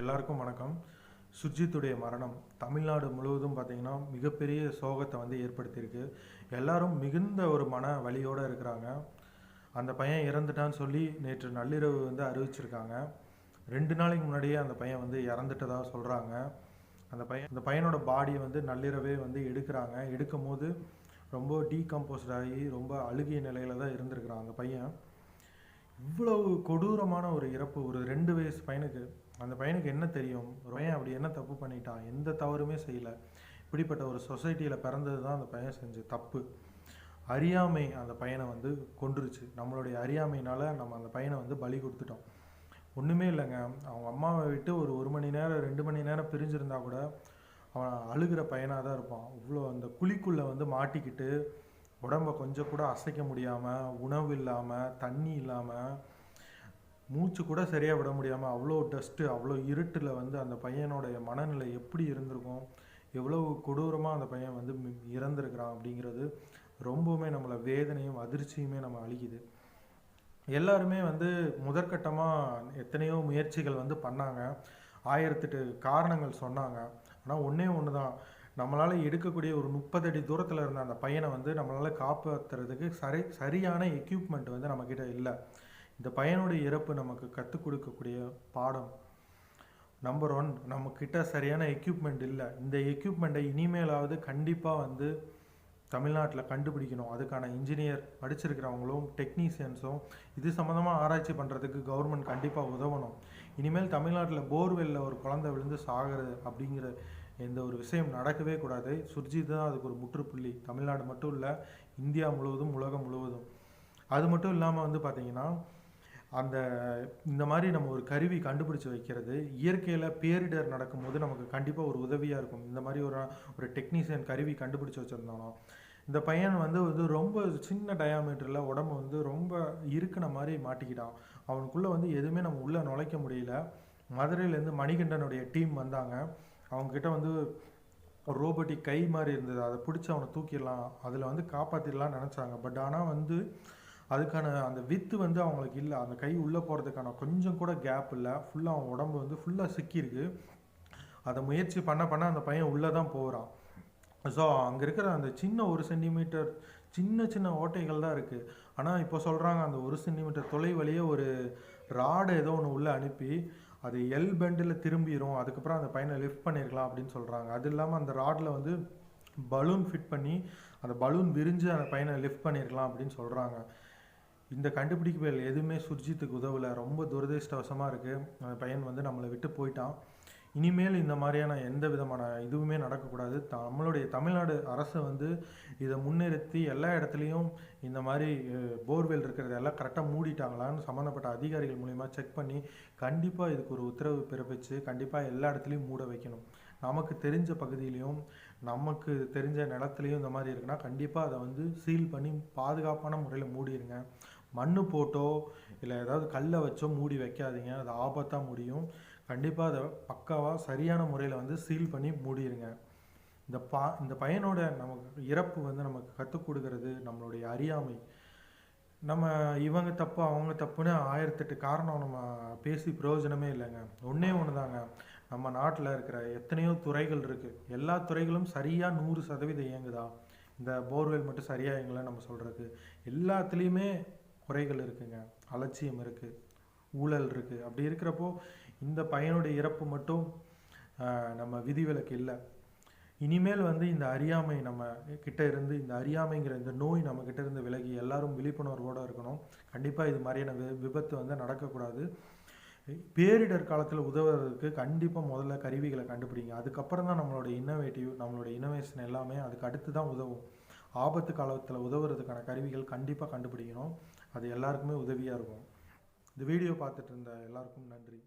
எல்லாருக்கும் வணக்கம். சுர்ஜித்துடைய மரணம் தமிழ்நாடு முழுவதும் பார்த்திங்கன்னா மிகப்பெரிய சோகத்தை வந்து ஏற்படுத்தியிருக்கு. எல்லாரும் மிகுந்த ஒரு மன வழியோடு இருக்கிறாங்க. அந்த பையன் இறந்துட்டான்னு சொல்லி நேற்று நள்ளிரவு வந்து அறிவிச்சிருக்காங்க. ரெண்டு நாளைக்கு முன்னாடியே அந்த பையன் வந்து இறந்துட்டதாக சொல்கிறாங்க அந்த பையன் அந்த பையனோட பாடியை வந்து நள்ளிரவே வந்து எடுக்கிறாங்க. எடுக்கும் போது ரொம்ப டீகம்போஸ்ட் ஆகி ரொம்ப அழுகிய நிலையில தான் இருந்திருக்கிறான் அந்த பையன். இவ்வளவு கொடூரமான ஒரு இறப்பு ஒரு ரெண்டு வயசு பையனுக்கு அந்த பையனுக்கு என்ன தெரியும்? ஒரு பையன் அப்படி என்ன தப்பு பண்ணிட்டான் எந்த தவறுமே செய்யலை. இப்படிப்பட்ட ஒரு சொசைட்டியில் பிறந்தது தான் அந்த பையன் செஞ்ச தப்பு. அறியாமை அந்த பையனை வந்து கொண்டுருச்சு நம்மளுடைய அறியாமையினால் நம்ம அந்த பையனை வந்து பலி கொடுத்துட்டோம். ஒன்றுமே இல்லைங்க. அவங்க அம்மாவை விட்டு ஒரு ஒரு மணி நேரம் ரெண்டு மணி நேரம் பிரிஞ்சிருந்தா கூட அவன் அழுகிற பையனாக தான் இருப்பான். இவ்வளோ அந்த குழிக்குள்ளே வந்து மாட்டிக்கிட்டு உடம்ப கொஞ்சம் கூட அசைக்க முடியாமல் உணவு இல்லாமல் தண்ணி இல்லாமல் மூச்சு கூட சரியாக விட முடியாமல் அவ்வளோ டஸ்ட்டு அவ்வளோ இருட்டில் வந்து அந்த பையனுடைய மனநிலை எப்படி இருந்திருக்கும்? எவ்வளவு கொடூரமாக அந்த பையன் வந்து இறந்துருக்கிறான் அப்படிங்கிறது ரொம்பவுமே நம்மளை வேதனையும் அதிர்ச்சியுமே நம்ம அழிக்குது. எல்லாருமே வந்து முதற்கட்டமாக எத்தனையோ முயற்சிகள் வந்து பண்ணாங்க. ஆயிரத்தெட்டு காரணங்கள் சொன்னாங்க. ஆனால் ஒன்றே ஒன்று தான் நம்மளால் எடுக்கக்கூடிய ஒரு முப்பது அடி தூரத்தில் இருந்த அந்த பையனை வந்து நம்மளால் காப்பாற்றுறதுக்கு சரி சரியான எக்யூப்மெண்ட் வந்து நம்மக்கிட்ட இல்லை. இந்த பையனுடைய இறப்பு நமக்கு கற்றுக் கொடுக்கக்கூடிய பாடம் நம்பர் ஒன் நம்மக்கிட்ட சரியான எக்யூப்மெண்ட் இல்லை. இந்த எக்யூப்மெண்ட்டை இனிமேலாவது கண்டிப்பாக வந்து தமிழ்நாட்டில் கண்டுபிடிக்கணும். அதுக்கான இன்ஜினியர் படிச்சிருக்கிறவங்களும் டெக்னீஷியன்ஸும் இது சம்மந்தமாக ஆராய்ச்சி பண்ணுறதுக்கு கவர்மெண்ட் கண்டிப்பாக உதவணும். இனிமேல் தமிழ்நாட்டில் போர்வெல்லில் ஒரு குழந்தை விழுந்து சாகிறது அப்படிங்கிற எந்த ஒரு விஷயம் நடக்கவே கூடாது. சுர்ஜித் தான் அதுக்கு ஒரு முற்றுப்புள்ளி. தமிழ்நாடு மட்டும் இல்லை இந்தியா முழுவதும் உலகம் முழுவதும். அது மட்டும் இல்லாமல் வந்து பார்த்திங்கன்னா அந்த இந்த மாதிரி நம்ம ஒரு கருவி கண்டுபிடிச்சி வைக்கிறது இயற்கையில் பேரிடர் நடக்கும்போது நமக்கு கண்டிப்பாக ஒரு உதவியாக இருக்கும். இந்த மாதிரி ஒரு ஒரு டெக்னீஷியன் கருவி கண்டுபிடிச்சி வச்சுருந்தாலும் இந்த பையன் வந்து வந்து ரொம்ப சின்ன டயாமீட்டரில் உடம்பு வந்து ரொம்ப இருக்கிற மாதிரி மாட்டிக்கிட்டான். அவனுக்குள்ளே வந்து எதுவுமே நம்ம உள்ளே நுழைக்க முடியல. மதுரையிலேருந்து மணிகண்டனுடைய டீம் வந்தாங்க. அவங்கக்கிட்ட வந்து ஒரு ரோபோட்டிக் கை மாதிரி இருந்தது. அதை பிடிச்சி அவனை தூக்கிடலாம். அதில் வந்து காப்பாற்றிடலாம்னு நினச்சாங்க. பட் ஆனால் வந்து அதுக்கான அந்த வித்து வந்து அவங்களுக்கு இல்லை. அந்த கை உள்ளே போகிறதுக்கான கொஞ்சம் கூட கேப் இல்லை. ஃபுல்லாக அவன் உடம்பு வந்து ஃபுல்லாக சிக்கியிருக்கு. அதை முயற்சி பண்ண பண்ண அந்த பையன் உள்ளே தான் போகிறான் ஸோ அங்கே இருக்கிற அந்த சின்ன ஒரு சென்டிமீட்டர் சின்ன சின்ன ஓட்டைகள் தான் இருக்குது ஆனால் இப்போ சொல்கிறாங்க அந்த ஒரு சென்டிமீட்டர் தொலைவழியே ஒரு ராடு ஏதோ ஒன்று உள்ளே அனுப்பி அது எல் பெண்டில் திரும்பிடும் அதுக்கப்புறம் அந்த பையனை லிஃப்ட் பண்ணியிருக்கலாம் அப்படின்னு சொல்கிறாங்க அது இல்லாமல் அந்த ராடில் வந்து பலூன் ஃபிட் பண்ணி அந்த பலூன் விரிஞ்சு அந்த பையனை லிஃப்ட் பண்ணியிருக்கலாம் அப்படின்னு சொல்கிறாங்க இந்த கண்டுபிடிப்புகள் எதுவுமே சுர்ஜித்துக்கு உதவலை. ரொம்ப துரதிருஷ்டவசமாக இருக்குது அந்த பையன் வந்து நம்மளை விட்டு போயிட்டான். இனிமேல் இந்த மாதிரியான எந்த விதமான இதுவுமே நடக்கக்கூடாது. நம்மளுடைய தமிழ்நாடு அரசு வந்து இதை முன்னிறுத்தி எல்லா இடத்துலையும் இந்த மாதிரி போர்வெல் இருக்கிறது எல்லாம் கரெக்டாக மூடிட்டாங்களான்னு சம்மந்தப்பட்ட அதிகாரிகள் மூலிமா செக் பண்ணி கண்டிப்பாக இதுக்கு ஒரு உத்தரவு பிறப்பிச்சு கண்டிப்பாக எல்லா இடத்துலையும் மூட வைக்கணும். நமக்கு தெரிஞ்ச பகுதியிலையும் நமக்கு தெரிஞ்ச நிலத்துலையும் இந்த மாதிரி இருக்குன்னா கண்டிப்பாக அதை வந்து சீல் பண்ணி பாதுகாப்பான முறையில் மூடிடுங்க மண்ணு போட்டோ இல்லை ஏதாவது கல்லை வச்சோ மூடி வைக்காதீங்க. அது ஆபத்தாக முடியும். கண்டிப்பாக அதை பக்காவாக சரியான முறையில் வந்து சீல் பண்ணி மூடிடுங்க இந்த பா இந்த பையனோட நமக்கு இறப்பு வந்து நமக்கு கற்றுக் கொடுக்கறது நம்மளுடைய அறியாமை. நம்ம இவங்க தப்பு அவங்க தப்புன்னு ஆயிரத்தெட்டு காரணம் நம்ம பேசி பிரயோஜனமே இல்லைங்க. ஒன்றே ஒன்று தாங்க நம்ம நாட்டில் இருக்கிற எத்தனையோ துறைகள் இருக்குது எல்லா துறைகளும் சரியாக நூறு சதவீதம் இயங்குதா? இந்த போர்வெல் மட்டும் சரியாக இயங்கலை நம்ம சொல்கிறதுக்கு எல்லாத்துலேயுமே குறைகள் இருக்குங்க. அலட்சியம் இருக்குது ஊழல் இருக்குது அப்படி இருக்கிறப்போ இந்த பையனுடைய இறப்பு மட்டும் நம்ம விதிவிலக்கு இல்லை. இனிமேல் வந்து இந்த அறியாமை நம்ம கிட்ட இருந்து இந்த அறியாமைங்கிற இந்த நோய் நம்ம கிட்ட இருந்து விலகி எல்லாரும் விழிப்புணர்வோடு இருக்கணும். கண்டிப்பாக இது மாதிரியான வி- விபத்து வந்து நடக்கக்கூடாது. பேரிடர் காலத்தில் உதவுறதுக்கு கண்டிப்பாக முதல்ல கருவிகளை கண்டுபிடிங்க. அதுக்கப்புறம் தான் நம்மளோட இன்னோவேட்டிவ் நம்மளோட இன்னோவேஷன் எல்லாமே அதுக்கு அடுத்து தான் உதவும். ஆபத்து காலத்தில் உதவுறதுக்கான கருவிகள் கண்டிப்பாக கண்டுபிடிக்கணும். அது எல்லாருக்குமே உதவியாக இருக்கும். இந்த வீடியோ பார்த்துட்டு இருந்த எல்லாருக்கும் நன்றி.